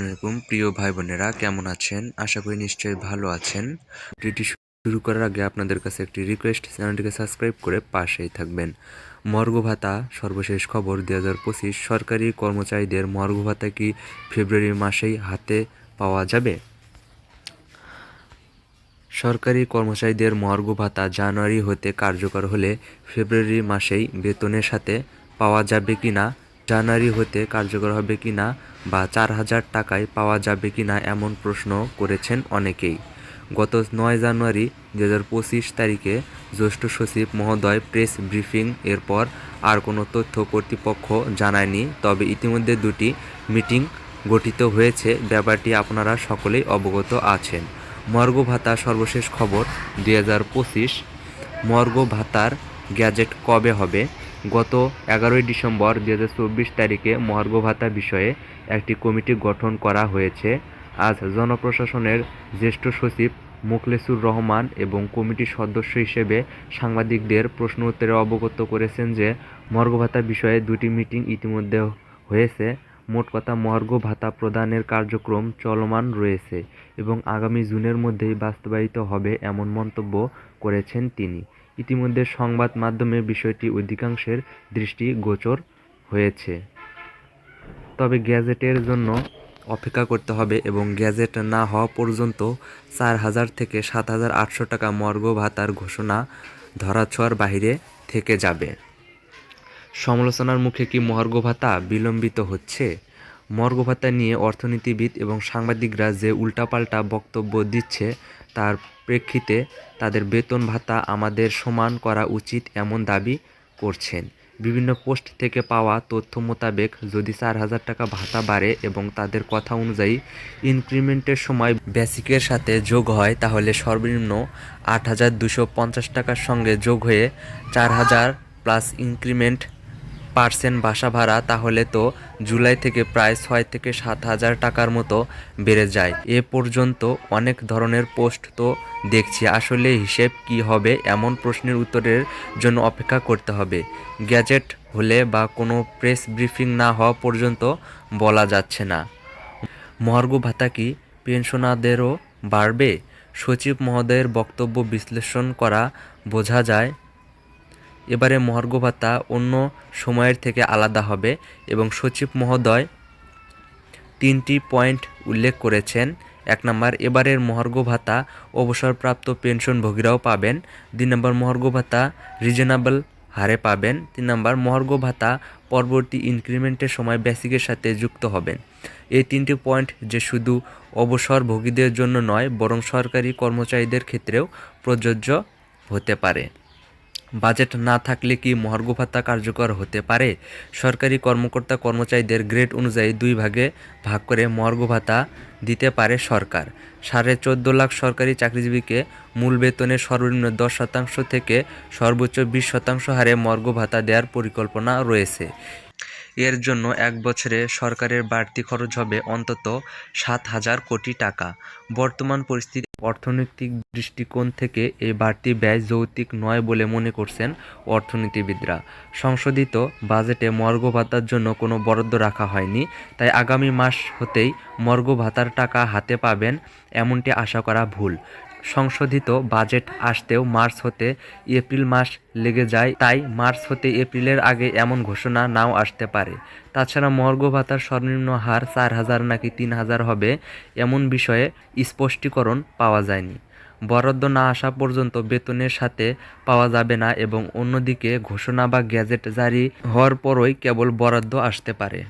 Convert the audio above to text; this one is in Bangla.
আসসালামাইকুম প্রিয় ভাই বোনেরা কেমন আছেন? আশা করি নিশ্চয়ই ভালো আছেন। ভিডিওটি শুরু করার আগে আপনাদের কাছে একটি রিকোয়েস্ট চ্যানেলটিকে সাবস্ক্রাইব করে পাশেই থাকবেন। মর্গ ভাতা সর্বশেষ খবর, দুই হাজার পঁচিশ, সরকারি কর্মচারীদের মর্গ ভাতা কি ফেব্রুয়ারি মাসেই হাতে পাওয়া যাবে? সরকারি কর্মচারীদের মর্গ ভাতা জানুয়ারি হতে কার্যকর হলে ফেব্রুয়ারি মাসেই বেতনের সাথে পাওয়া যাবে কি না জানুয়ারি হতে কার্যকর হবে কি না বা চার হাজার টাকায় পাওয়া যাবে কি না এমন প্রশ্ন করেছেন অনেকেই। গত নয় জানুয়ারি দু হাজার পঁচিশ তারিখে জ্যেষ্ঠ সচিব মহোদয় প্রেস ব্রিফিং এরপর আর কোনো তথ্য কর্তৃপক্ষ জানায়নি, তবে ইতিমধ্যে দুটি মিটিং গঠিত হয়েছে। ব্যাপারটি আপনারা সকলেই অবগত আছেন। মর্গ ভাতা সর্বশেষ খবর দুই হাজার পঁচিশ মর্গ ভাতার গ্যাজেট কবে হবে? গত এগারোই ডিসেম্বর দু হাজার চব্বিশ তারিখে মহার্ঘ ভাতা বিষয়ে একটি কমিটি গঠন করা হয়েছে। আজ জনপ্রশাসনের জ্যেষ্ঠ সচিব মোখলেসুর রহমান এবং কমিটির সদস্য হিসেবে সাংবাদিকদের প্রশ্ন উত্তরে অবগত করেছেন যে মর্গ ভাতা বিষয়ে দুটি মিটিং ইতিমধ্যে হয়েছে। মোট কথা মহার্ঘ ভাতা প্রদানের কার্যক্রম চলমান রয়েছে এবং আগামী জুনের মধ্যেই বাস্তবায়িত হবে এমন মন্তব্য করেছেন তিনি। ইতিমধ্যে সংবাদ মাধ্যমে বিষয়টি অধিকাংশের দৃষ্টি গোচর হয়েছে। তবে গ্যাজেটের জন্য অপেক্ষা করতে হবে এবং গ্যাজেট না হওয়া পর্যন্ত চার হাজার থেকে সাত হাজার আটশো টাকা মর্গ ভাতার ঘোষণা ধরাছোঁয়ার বাহিরে থেকে যাবে। সমালোচনার মুখে কি মর্গ ভাতা বিলম্বিত হচ্ছে? মর্গ ভাতা নিয়ে অর্থনীতিবিদ এবং সাংবাদিকরা যে উল্টাপাল্টা বক্তব্য দিচ্ছে তার প্রেক্ষিতে তাদের বেতন ভাতা আমাদের সমান করা উচিত এমন দাবি করছেন। বিভিন্ন পোস্ট থেকে পাওয়া তথ্য মোতাবেক যদি চার হাজার টাকা ভাতা বাড়ে এবং তাদের কথা অনুযায়ী ইনক্রিমেন্টের সময় বেসিকের সাথে যোগ হয়, তাহলে সর্বনিম্ন আট হাজার দুশো পঞ্চাশ টাকার সঙ্গে যোগ হয়ে চার হাজার প্লাস ইনক্রিমেন্ট পার্সেন্ট বাসা ভাড়া তাহলে তো জুলাই থেকে প্রায় ছয় থেকে সাত হাজার টাকার মতো বেড়ে যায়। এ পর্যন্ত অনেক ধরনের পোস্ট তো দেখছি। আসলে হিসেব কি হবে এমন প্রশ্নের উত্তরের জন্য অপেক্ষা করতে হবে। গ্যাজেট হলে বা কোনো প্রেস ব্রিফিং না হওয়া পর্যন্ত বলা যাচ্ছে না। মহার্ঘ ভাতা কি পেনশনারদেরও বাড়বে? সচিব মহোদয়ের বক্তব্য বিশ্লেষণ করা বোঝা যায় এবারে মহার্ঘ ভাতা অন্য সময়ের থেকে আলাদা হবে এবং সচিব মহোদয় তিনটি পয়েন্ট উল্লেখ করেছেন। এক নম্বর, এবারের মহার্ঘ ভাতা অবসরপ্রাপ্ত পেনশনভোগীরাও পাবেন। দুই নম্বর মহার্ঘ ভাতা রিজনেবল হারে পাবেন। তিন নম্বর মহার্ঘ ভাতা পরবর্তী ইনক্রিমেন্টের সময় বেসিকের সাথে যুক্ত হবেন। এই তিনটি পয়েন্ট যে শুধু অবসরভোগীদের জন্য নয়, বরং সরকারি কর্মচারীদের ক্ষেত্রেও প্রযোজ্য হতে পারে। বাজেট না থাকলে কি মহার্ঘ ভাতা কার্যকর হতে পারে? সরকারি কর্মকর্তা কর্মচারীদের গ্রেড অনুযায়ী দুই ভাগে ভাগ করে মহার্ঘ ভাতা দিতে পারে সরকার। সাড়ে চোদ্দ লাখ সরকারি চাকরিজীবীকে মূল বেতনের সর্বনিম্ন দশ শতাংশ থেকে সর্বোচ্চ বিশ শতাংশ হারে মর্গ ভাতা দেওয়ার পরিকল্পনা রয়েছে। এর জন্য এক বছরে সরকারের বাড়তি খরচ হবে অন্তত সাত হাজার কোটি টাকা। বর্তমান পরিস্থিতি অর্থনৈতিক দৃষ্টিকোণ থেকে এই বাড়তি ব্যয় যৌক্তিক নয় বলে মনে করছেন অর্থনীতিবিদরা। সংশোধিত বাজেটে মর্গ ভাতার জন্য কোনো বরাদ্দ রাখা হয়নি, তাই আগামী মাস হতেই মর্গ ভাতার টাকা হাতে পাবেন এমনটি আশা করা ভুল। সংশোধিত বাজেট আসতেও মার্চ হতে এপ্রিল মাস লেগে যায়। তাই মার্চ হতে এপ্রিলের আগে এমন ঘোষণা নাও আসতে পারে। তাছাড়া মর্গ ভাতার সর্বনিম্ন হার চার হাজার নাকি তিন হাজার হবে এমন বিষয়ে স্পষ্টীকরণ পাওয়া যায়নি। বরাদ্দ না আসা পর্যন্ত বেতনের সাথে পাওয়া যাবে না এবং অন্যদিকে ঘোষণা বা গ্যাজেট জারি হওয়ার পরই কেবল বরাদ্দ আসতে পারে।